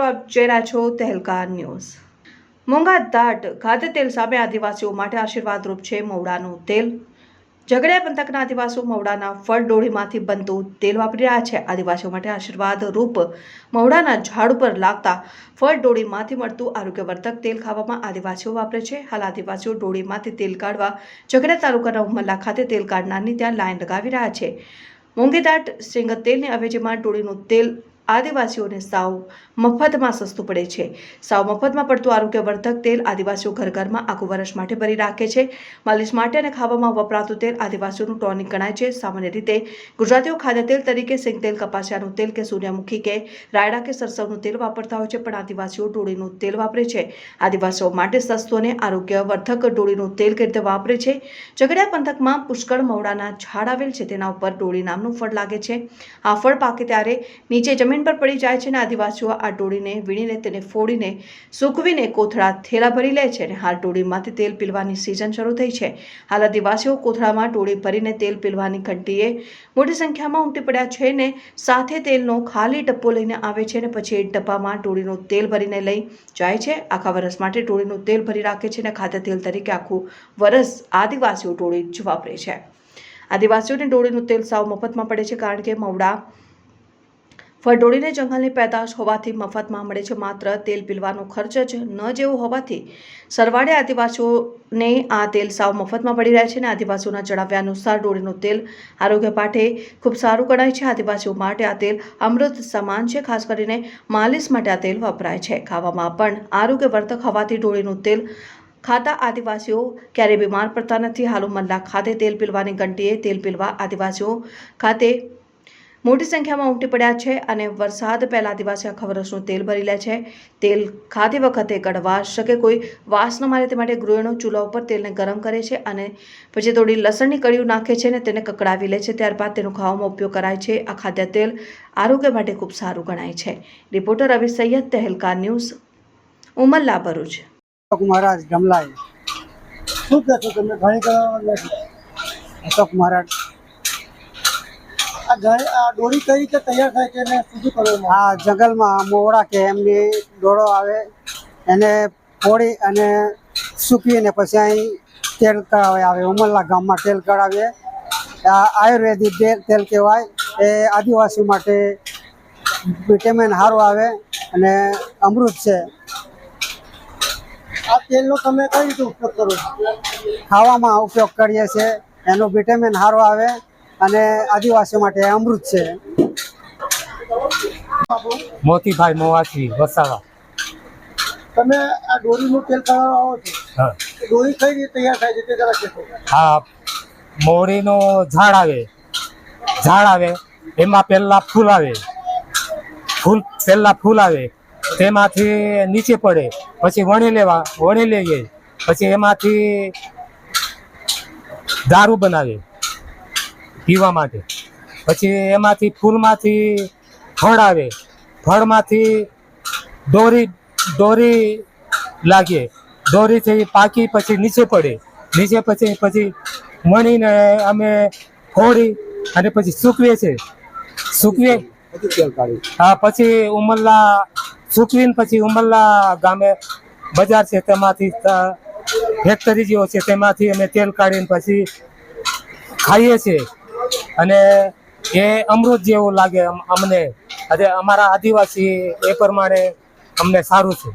મિત્રો, આપ જોઈ રહ્યા છો તહેલકા ન્યૂઝ. મોંઘા દાટ, ખાદ્ય તેલ સામે આદિવાસીઓ માટે આશીર્વાદરૂપ છે મવડાનું તેલ. ઝઘડિયા પંથકના આદિવાસીઓ મવડાના ફળ ડોળીમાંથી બનતું તેલ વાપરી રહ્યા છે. આદિવાસીઓ માટે આશીર્વાદ રૂપ મવડાના ઝાડ ઉપર લાગતા ફળ ડોળીમાંથી મળતું આરોગ્યવર્ધક તેલ ખાવામાં આદિવાસીઓ વાપરે છે. હાલ આદિવાસીઓ ડોળીમાંથી તેલ કાઢવા ઝઘડિયા તાલુકાના ઉમલ્લા ખાતે તેલ કાઢનારની ત્યાં લાઈન લગાવી રહ્યા છે. મોંઘી દાટ સિંગ તેલની અવેજીમાં ડોળીનું તેલ આદિવાસીઓને સાવ મફતમાં સસ્તું પડે છે. સાવ મફતમાં પડતું આરોગ્યવર્ધક તેલ આદિવાસીઓ ઘર ઘરમાં આખું વર્ષ માટે ભરી રાખે છે. માલિશ માટે અને ખાવામાં વપરાતું તેલ આદિવાસીઓનું ટોનિક ગણાય છે. સામાન્ય રીતે ગુજરાતીઓ ખાદ્ય તેલ તરીકે સિંગ તેલ કપાસિયાનું તેલ કે સૂર્યમુખી કે રાયડા કે સરસવનું તેલ વાપરતા હોય છે, પણ આદિવાસીઓ ડોળીનું તેલ વાપરે છે. આદિવાસીઓ માટે સસ્તું અને આરોગ્યવર્ધક ડોળીનું તેલ કઈ રીતે વાપરે છે? ઝઘડિયા પંથકમાં પુષ્કળ મવડાના ઝાડ આવેલ છે. તેના ઉપર ડોળી નામનું ફળ લાગે છે. આ ફળ પાકે ત્યારે નીચે જમીન પર પડી જાય છે અને આદિવાસીઓ આ ટોળીને વીણીને તેને ફોડીને સૂકવીને કોથળા થેલા ભરી લે છે અને હાલ ટોળીમાંથી તેલ પીલવાની સિઝન શરૂ થઈ છે. હાલ આદિવાસીઓ કોથળામાં ટોળી ભરીને તેલ પીલવાની ઘંટીએ મોટી સંખ્યામાં ઉમટી પડ્યા છે ને સાથે તેલનો ખાલી ડબ્બો લઈને આવે છે અને પછી એ ડબ્બામાં ટોળીનું તેલ ભરીને લઈ જાય છે. આખા વર્ષ માટે ટોળીનું તેલ ભરી રાખે છે અને ખાદ્ય તેલ તરીકે આખું વરસ આદિવાસીઓ ટોળી જ વાપરે છે. આદિવાસીઓને ટોળીનું તેલ સાવ મફતમાં પડે છે કારણ કે મવડા ફળડોળીને જંગલની પેદાશ હોવાથી મફતમાં મળે છે માત્ર તેલ પીલવાનો ખર્ચ જ ન જેવો હોવાથી સરવાળે આદિવાસીઓને આ તેલ સાવ મફતમાં પડી રહ્યા છે અને આદિવાસીઓના જણાવ્યા અનુસાર ડોળીનું તેલ આરોગ્ય માટે ખૂબ સારું ગણાય છે. આદિવાસીઓ માટે આ તેલ અમૃત સમાન છે. ખાસ કરીને માલિશ માટે આ તેલ વપરાય છે. ખાવામાં પણ આરોગ્યવર્ધક હોવાથી ડોળીનું તેલ ખાતા આદિવાસીઓ ક્યારેય બીમાર પડતા નથી. હાલ ઉમરલા ખાતે તેલ પીલવાની ઘંટીએ તેલ પીલવા આદિવાસીઓ ખાતે મોટી સંખ્યામાં ઉમટી પડ્યા છે અને વરસાદ પહેલા દિવસે આખા વર્ષનું તેલ ભરી લે છે. તેલ ખાતી વખતે કડવાશ કે કોઈ વાસ ન મારે તે માટે ગૃહિણીઓ ચૂલા ઉપર તેલને ગરમ કરે છે અને પછી થોડી લસણની કળીઓ નાખે છે અને તેને કકડાવી લે છે. ત્યારબાદ તેનો ખાવામાં ઉપયોગ કરાય છે. આ ખાદ્ય તેલ આરોગ્ય માટે ખૂબ સારું ગણાય છે. Reporter Ravi Saiyed Tehelka news, Umalla, Bharuch. મહારાજ, ગમલાએ. શું કહેશો તમે? ઘણી કરવા અશોક મહારાજ. દોરી કઈ રીતે તૈયાર થાય છે અને શું કરવામાં આ જંગલમાં મોવડા કે એમની દોડો આવે એને ફોડી અને સૂકવીને પછી અહીં તેલ કઢાવે આવે. ઉમરલા ગામમાં તેલ કઢાવીએ. આ આયુર્વેદિક તેલ તેલ કહેવાય એ આદિવાસી માટે વિટામિન સારું આવે અને અમૃત છે. આ તેલનો તમે કઈ રીતે ઉપયોગ કરો ખાવામાં ઉપયોગ કરીએ છીએ. એનો વિટામિન સારો આવે અને આદિવાસીઓ માટે અમૃત છે. મોતીભાઈ મોવાથી વસાવા. તમે આ ડોરીનું તેલ કરાવવા આવો છો? હા. દોરી કઈ રીતે તૈયાર થાય છે તે જરા કહેશો. હા મોરીનો ઝાડ આવે. ઝાડ આવે એમાં પહેલા ફૂલ આવે. ફૂલ પહેલા ફૂલ આવે. તેમાંથી નીચે પડે પછી વણી લેવા વણી લઈએ. પછી એમાંથી દારૂ બનાવે પીવા માટે. પછી એમાંથી ફૂલમાંથી ફળ આવે. ફળમાંથી દોરી દોરી લાગે. દોરીથી પાકી પછી નીચે પડે. નીચે પછી પછી મણીને અમે ફોડી અને પછી સૂકવીએ છીએ. સૂકવીએ. હા, પછી ઉમરલા સૂકવીને પછી ઉમરલા ગામે બજાર છે તેમાંથી, ફેક્ટરી જેવો છે તેમાંથી અમે તેલ કાઢીને પછી ખાઈએ છીએ. અને એ અમૃત જેવું લાગે અમને. આજે અમારા આદિવાસી એ પ્રમાણે અમને સારું છે.